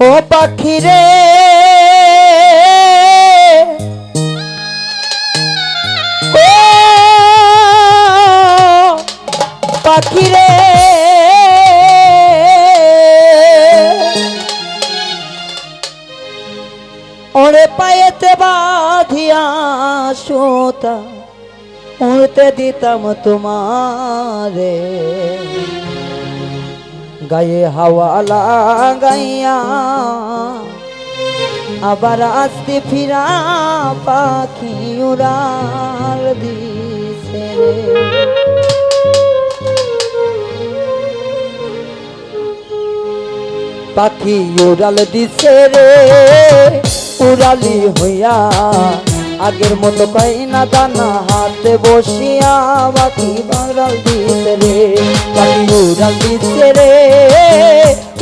ও পাখি রে। ও পাখি রে। ওরে পায়েতে বাঁধিয়া সুতা উড়তে দিতাম তোমারে। গায়ে হাওয়া লাগাইয়া, আবার আসতে ফিরা পাখি উড়াল দিছে পাখি উড়াল দিছে রে, উড়ালি হইয়া আগের মতো পাই না দানা হাতে বসিয়া বাকি বাংলাল দিতে রে। বাকি উড়াল দিতে রে,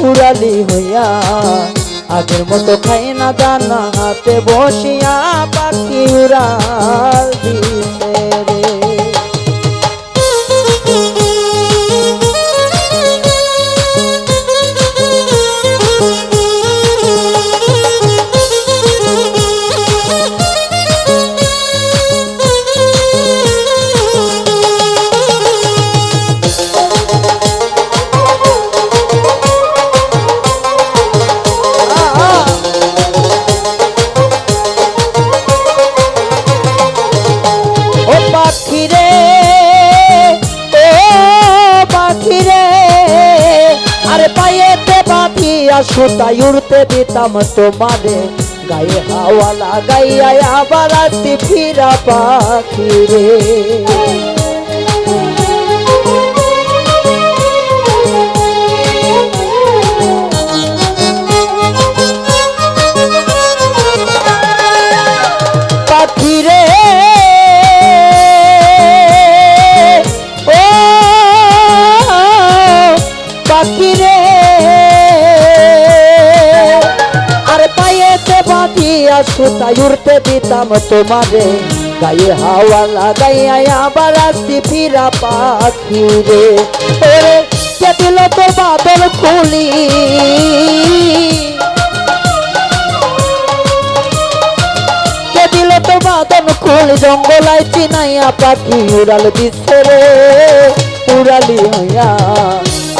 উড়ালি হইয়া। আগের মতো খাই না দানা হাতে বসিয়া পাখি উড়াল দিছে। বাঁধিয়া সুতাই উড়তে দিতাম তোমারে। গায়ে হাওয়া লাগাইয়া আবার ফিরা পাখি রে বাঁধিয়া সুতাই উড়তে দিতাম তোমারে গায়ে হাওয়া লাগাইয়া আবার আসতি ফিরা পাখি রে। ওরে, কে দিল তো বাদল খুলি? কে দিল তো বাদন খুল? জঙ্গলাই চিনাইয়া পাখি উড়াল দিচ্ছে রে। উড়ালি হইয়া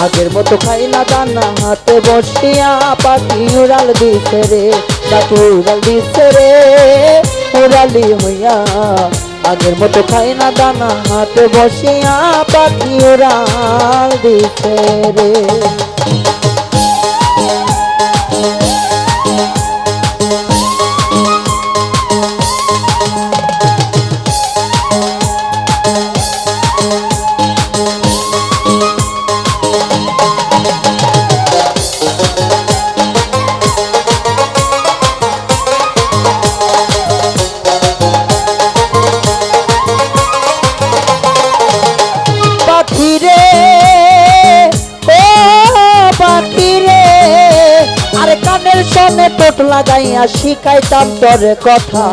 আগের মতো খাই না, দানা হাতে বসিয়া পাখি উড়াল দিছে রে। পাখি উড়াল দিছে রে। উড়ালি হইয়া আগের মতো খাই না দানা হাতে বসিয়া পাখি ওরাল দিছে রে। পাখি রে ও পাখিরে, আর কানের সামনে টোট লাগাইয়া শিখাইতাম তোরে কথা।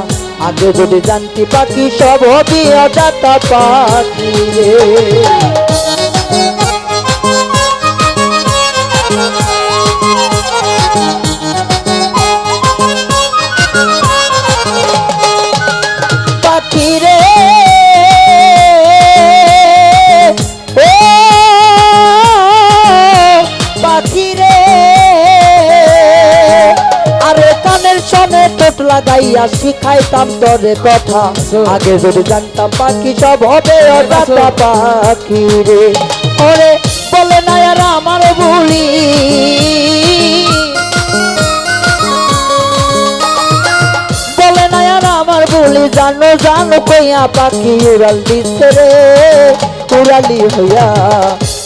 আগে যদি জানতি পাখি সব হবি অজাতা পাখি রে লাগাইয়া শিখাইতাম তোরে কথা। আগে যদি জানতাম পাখি সব হবে অজাতা পাখি রে। ওরে বলে না আর আমার বলি। বলে না আর আমার বলি, জানো জানো কইয়া পাখি উড়াল দিচ্ছে রে। উড়ালি হইয়া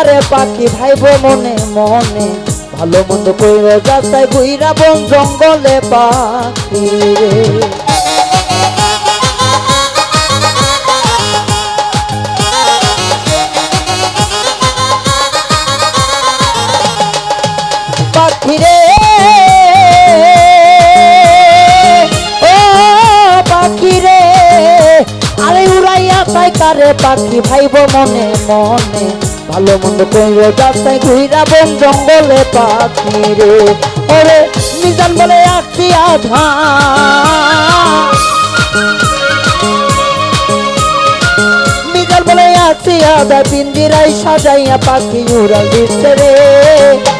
কারে পাখি ভাইব মনে মনে, ভালো মন্দ কইর যাতাই বুইরা বন জঙ্গলে পাখি আরে পাখি ভাইব মনে মনে ভালো মন্দ কইর যাচ্ছে ঘুইরা বন জঙ্গলে পাখি রে। ওরে, মিজান বলে আসি আধা মিজান বলে আসি আধা পিন্দিরাই সাজাইয়া পাখি উড়াল দিচ্ছে রে।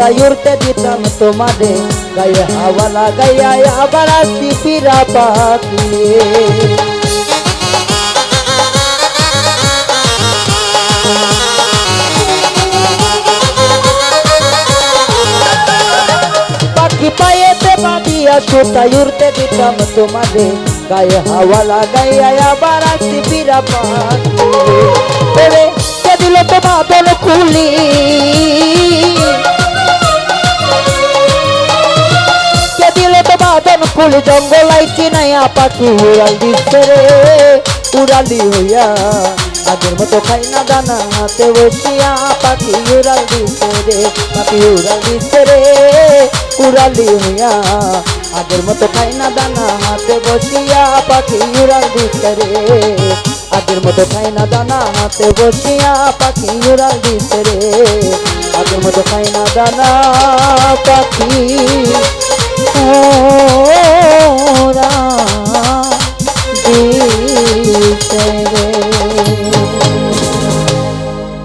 বাঁধিয়া সুতাই উড়তে দিতাম তোমারে গায়ে হাওয়া লাগাইয়া আবার আসি ফিরা পাখি পাখি পায়েতে বাঁধিয়া সুতাই উড়তে দিতাম তোমারে গায়ে হাওয়া লাগাইয়া আবার আসি ফিরা পাখি ওরে কে দিল তো বাদল খুলি বাদল খুলি জঙ্গলাই চিনাইয়া পাখি উড়াল দিচ্ছে রে, উড়ালি হইয়া। আগের মতো খাই না দানা হাতে বসিয়া পাখি উড়াল দিচ্ছে রে, পাখি উড়াল দিচ্ছে রে, উড়ালি হইয়া। আগের মতো খাই না দানা হাতে বসিয়া পাখি উড়াল দিচ্ছে রে, আগের মতো খাই না দানা হাতে বসিয়া পাখি উড়াল দিচ্ছে রে, আগের মতো খাই না দানা পাখি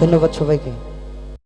ধন্যবাদ সবাইকে।